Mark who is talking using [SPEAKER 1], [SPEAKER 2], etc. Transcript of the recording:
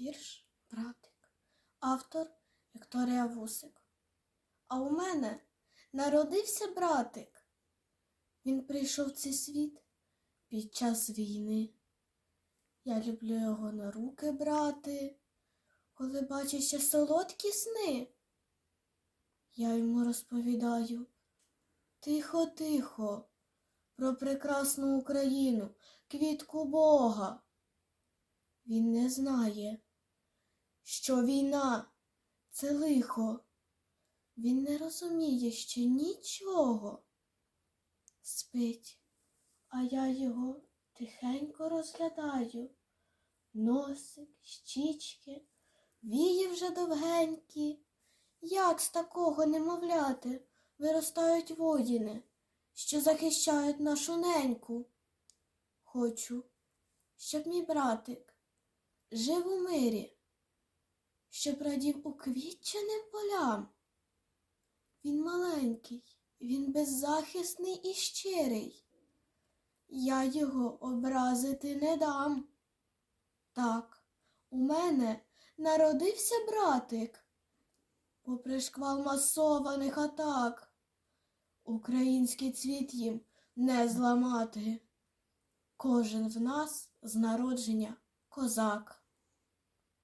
[SPEAKER 1] Вірш Братик. Автор Вікторія Вусик. А у мене народився братик. Він прийшов в цей світ під час війни. Я люблю його на руки брати, коли бачу ще солодкі сни. Я йому розповідаю тихо, тихо, про прекрасну Україну, квітку Бога. Він не знає, що війна це лихо. Він не розуміє ще нічого. Спить, а я його тихенько розглядаю. Носик, щічки, вії вже довгенькі. Як з такого немовляти виростають воїни, що захищають нашу неньку? Хочу, щоб мій братик жив у мирі, щоб радів уквітченим полям. Він маленький, він беззахисний і щирий. Я його образити не дам. Так, у мене народився братик, попри шквал масованих атак. Український цвіт їм не зламати. Кожен в нас з народження козак.